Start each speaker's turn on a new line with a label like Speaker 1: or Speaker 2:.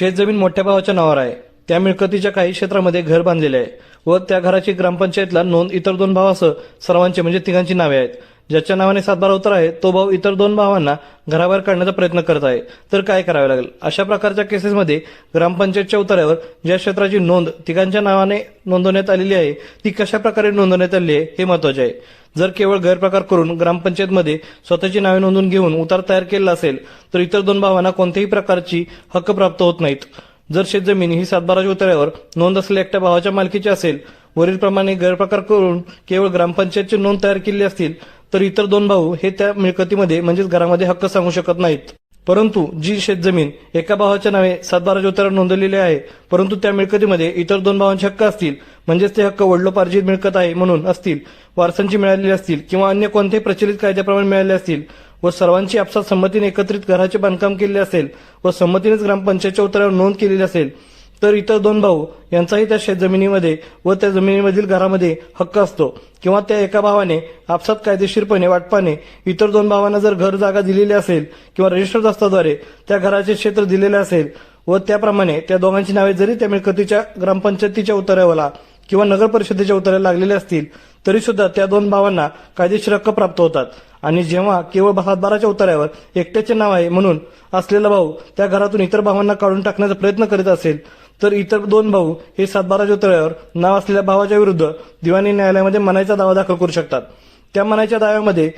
Speaker 1: शेतजमीन मोठ्या भावाच्या नावावर आहे. त्या मिळकतीच्या काही क्षेत्रामध्ये घर बांधलेले आहे व त्या घराची ग्रामपंचायतला नोंद इतर दोन भावासह सर्वांचे म्हणजे तिघांची नावे आहेत. ज्याच्या नावाने सातबारा उतर आहे तो भाऊ इतर दोन भावांना घराबाहेर काढण्याचा प्रयत्न करत आहे. तर काय करावे लागेल? अशा प्रकारच्या केसेसमध्ये ग्रामपंचायतच्या उतार्यावर ज्या क्षेत्राची नोंद तिघांच्या नावाने नोंदवण्यात आलेली आहे ती कशा प्रकारे नोंदवण्यात आली आहे हे महत्त्वाचे आहे. जर केवळ गैरप्रकार करून ग्रामपंचायतमध्ये स्वतःची नावे नोंदवून घेऊन उतार तयार केला असेल तर इतर दोन भावांना कोणत्याही प्रकारची हक्क प्राप्त होत नाहीत. जर शेतजमीन ही सातबाराच्या उतार्यावर नोंद असलेल्या एकट्या भावाच्या मालकीची असेल वरीलप्रमाणे गैरप्रकार करून केवळ ग्रामपंचायतची नोंद तयार केली असतील तर इतर दोन भाऊ हे त्या मिळकतीमध्ये म्हणजेच घरामध्ये हक्क सांगू शकत नाहीत. परंतु जी शेतजमीन एका भावाच्या नावे सातबाराच्या उतारावर नोंदवलेली आहे परंतु त्या मिळकतीमध्ये इतर दोन भावांचे हक्क असतील म्हणजेच ते हक्क वडलोपार्जित मिळकत आहे म्हणून असतील वारसांची मिळालेली असतील किंवा अन्य कोणत्याही प्रचलित कायद्याप्रमाणे मिळाले असतील व सर्वांची आपसात संमतीने एकत्रित घराचे बांधकाम केले असेल व संमतीनेच ग्रामपंचायतच्या उतारावर नोंद केलेली असेल तर इतर दोन भाऊ यांचाही त्या शेतजमिनीमध्ये व त्या जमिनीमधील घरामध्ये हक्क असतो किंवा त्या एका भावाने आपसात कायदेशीरपणे वाटपाने इतर दोन भावांना जर घर जागा दिलेली असेल किंवा रजिस्टर दस्ताद्वारे त्या घराचे क्षेत्र दिलेले असेल व त्याप्रमाणे त्या दोघांची नावे जरी त्या मिळकतीच्या ग्रामपंचायतीच्या उतार्याला किंवा नगर परिषदेच्या उतार्याला लागलेले असतील तरी सुद्धा त्या दोन भावांना कायदेशीर हक्क प्राप्त होतात. आणि जेव्हा केवळ सातबाराच्या उतार्यावर एकट्याचे नाव आहे म्हणून असलेला भाऊ त्या घरातून इतर भावांना काढून टाकण्याचा प्रयत्न करीत असेल तर इतर दोन भाऊ हे सातबारा ज्योतळ्यावर नाव असलेल्या भावाच्या विरुद्ध दिवाणी न्यायालयामध्ये मनाईचा दावा दाखल करू शकतात. त्या मनाईच्या दाव्यामध्ये